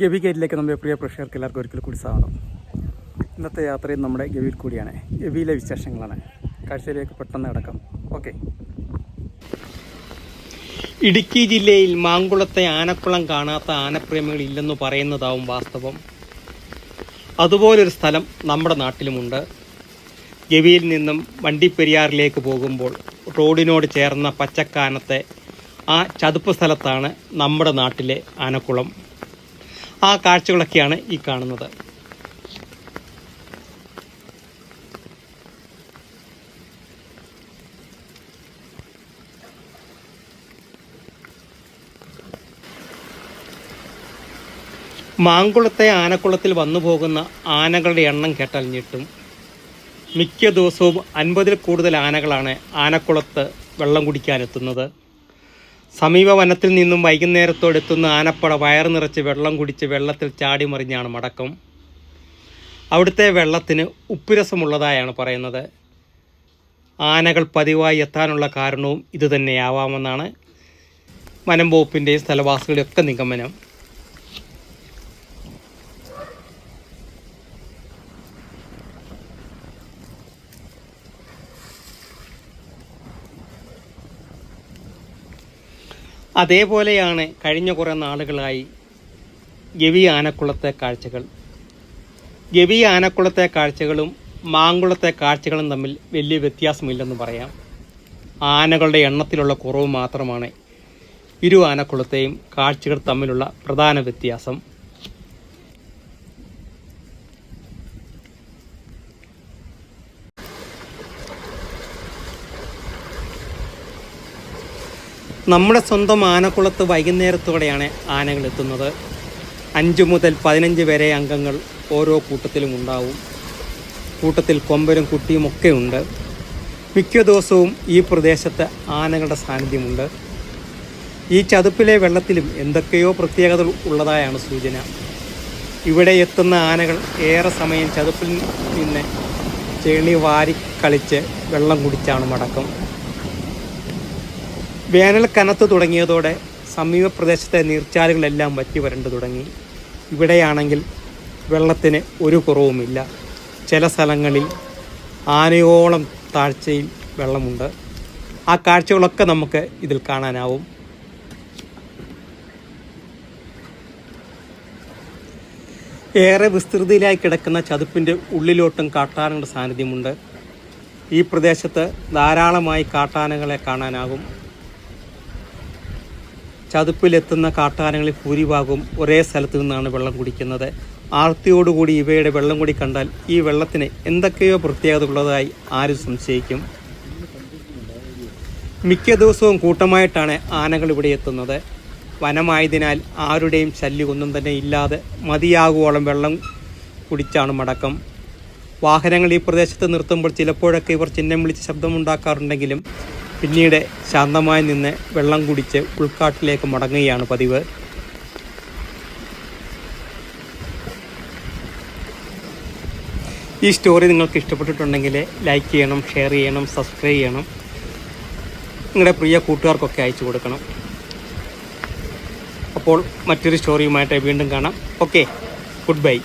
ഗവി ഗേറ്റിലേക്ക് നമ്മുടെ പ്രിയ പ്രേക്ഷകർക്ക് എല്ലാവർക്കും ഒരിക്കൽ കൂടി സ്വാഗതം. ഇന്നത്തെ യാത്രയും നമ്മുടെ ഗവിയിൽ കൂടിയാണ്. ഗവിയിലെ വിശേഷങ്ങളാണ്. കാഴ്ചയിലേക്ക് പെട്ടെന്ന് കിടക്കാം. ഓക്കെ. ഇടുക്കി ജില്ലയിൽ മാങ്കുളത്തെ ആനക്കുളം കാണാത്ത ആനപ്രേമികൾ ഇല്ലെന്ന് പറയുന്നതാവും വാസ്തവം. അതുപോലൊരു സ്ഥലം നമ്മുടെ നാട്ടിലുമുണ്ട്. ഗവിയിൽ നിന്നും വണ്ടിപ്പെരിയാറിലേക്ക് പോകുമ്പോൾ റോഡിനോട് ചേർന്ന പച്ചക്കാനത്തെ ആ ചതുപ്പ് സ്ഥലത്താണ് നമ്മുടെ നാട്ടിലെ ആനക്കുളം. ആ കാഴ്ചകളൊക്കെയാണ് ഈ കാണുന്നത്. മാങ്കുളത്തെ ആനക്കുളത്തിൽ വന്നു പോകുന്ന ആനകളുടെ എണ്ണം കേട്ടാൽ മിക്ക ദിവസവും അൻപതിൽ കൂടുതൽ ആനകളാണ് ആനക്കുളത്ത് വെള്ളം കുടിക്കാനെത്തുന്നത്. സമീപ വനത്തിൽ നിന്നും വൈകുന്നേരത്തോടെത്തുന്ന ആനപ്പട വയർ നിറച്ച് വെള്ളം കുടിച്ച് വെള്ളത്തിൽ ചാടി മറിഞ്ഞാണ് മടക്കം. അവിടുത്തെ വെള്ളത്തിന് ഉപ്പുരസമുള്ളതായാണ് പറയുന്നത്. ആനകൾ പതിവായി എത്താനുള്ള കാരണവും ഇതുതന്നെയാവാമെന്നാണ് വനം വകുപ്പിന്റെയും സ്ഥലവാസികളുടെയും നിഗമനം. അതേപോലെയാണ് കഴിഞ്ഞ കുറേ നാളുകളായി ഗവി ആനക്കുളത്തെ കാഴ്ചകൾ. ഗവി ആനക്കുളത്തെ കാഴ്ചകളും മാങ്കുളത്തെ കാഴ്ചകളും തമ്മിൽ വലിയ വ്യത്യാസമില്ലെന്ന് പറയാം. ആനകളുടെ എണ്ണത്തിലുള്ള കുറവ് മാത്രമാണ് ഇരു ആനക്കുളത്തെയും കാഴ്ചകൾ തമ്മിലുള്ള പ്രധാന വ്യത്യാസം. നമ്മുടെ സ്വന്തം ആനക്കുളത്ത് വൈകുന്നേരത്തോടെയാണ് ആനകൾ എത്തുന്നത്. അഞ്ച് മുതൽ പതിനഞ്ച് വരെ അംഗങ്ങൾ ഓരോ കൂട്ടത്തിലും ഉണ്ടാവും. കൂട്ടത്തിൽ കൊമ്പനും കുട്ടിയും ഒക്കെ ഉണ്ട്. മിക്ക ദിവസവും ഈ പ്രദേശത്ത് ആനകളുടെ സാന്നിധ്യമുണ്ട്. ഈ ചതുപ്പിലെ വെള്ളത്തിലും എന്തൊക്കെയോ പ്രത്യേകതകൾ ഉള്ളതായാണ് സൂചന. ഇവിടെ എത്തുന്ന ആനകൾ ഏറെ സമയം ചതുപ്പിൽ നിന്ന് ചെളി വാരി കളിച്ച് വെള്ളം കുടിച്ചാണ് മടക്കം. വേനൽ കനത്ത് തുടങ്ങിയതോടെ സമീപ പ്രദേശത്തെ നീർച്ചാലുകളെല്ലാം വറ്റി വരണ്ടു തുടങ്ങി. ഇവിടെയാണെങ്കിൽ വെള്ളത്തിന് ഒരു കുറവുമില്ല. ചില സ്ഥലങ്ങളിൽ ആനയോളം താഴ്ചയിൽ വെള്ളമുണ്ട്. ആ കാഴ്ചകളൊക്കെ നമുക്ക് ഇതിൽ കാണാനാവും. ഏറെ വിസ്തൃതിയിലായി കിടക്കുന്ന ചതുപ്പിന്റെ ഉള്ളിലോട്ടും കാട്ടാനകളുടെ സാന്നിധ്യമുണ്ട്. ഈ പ്രദേശത്ത് ധാരാളമായി കാട്ടാനകളെ കാണാനാകും. ചതുപ്പിലെത്തുന്ന കാട്ടാനകളിൽ ഭൂരിഭാഗവും ഒരേ സ്ഥലത്തു നിന്നാണ് വെള്ളം കുടിക്കുന്നത്. ആർത്തിയോടുകൂടി ഇവയുടെ വെള്ളം കൂടി കണ്ടാൽ ഈ വെള്ളത്തിന് എന്തൊക്കെയോ പ്രത്യേകത ഉള്ളതായി ആരും സംശയിക്കും. മിക്ക ദിവസവും കൂട്ടമായിട്ടാണ് ആനകൾ ഇവിടെ എത്തുന്നത്. വനമായതിനാൽ ആരുടെയും ശല്യമൊന്നും തന്നെ ഇല്ലാതെ മതിയാകുവോളം വെള്ളം കുടിച്ചാണ് മടക്കം. വാഹനങ്ങൾ ഈ പ്രദേശത്ത് നിർത്തുമ്പോൾ ചിലപ്പോഴൊക്കെ ഇവർ ചിഹ്നം വിളിച്ച് ശബ്ദമുണ്ടാക്കാറുണ്ടെങ്കിലും പിന്നീട് ശാന്തമായി നിന്ന് വെള്ളം കുടിച്ച് ഉൾക്കാട്ടിലേക്ക് മടങ്ങുകയാണ് പതിവ്. ഈ സ്റ്റോറി നിങ്ങൾക്ക് ഇഷ്ടപ്പെട്ടിട്ടുണ്ടെങ്കിൽ ലൈക്ക് ചെയ്യണം ഷെയർ ചെയ്യണം സബ്സ്ക്രൈബ് ചെയ്യണം. നിങ്ങളുടെ പ്രിയ കൂട്ടുകാർക്കൊക്കെ അയച്ചു കൊടുക്കണം. അപ്പോൾ മറ്റൊരു സ്റ്റോറിയുമായിട്ട് വീണ്ടും കാണാം. Okay good bye.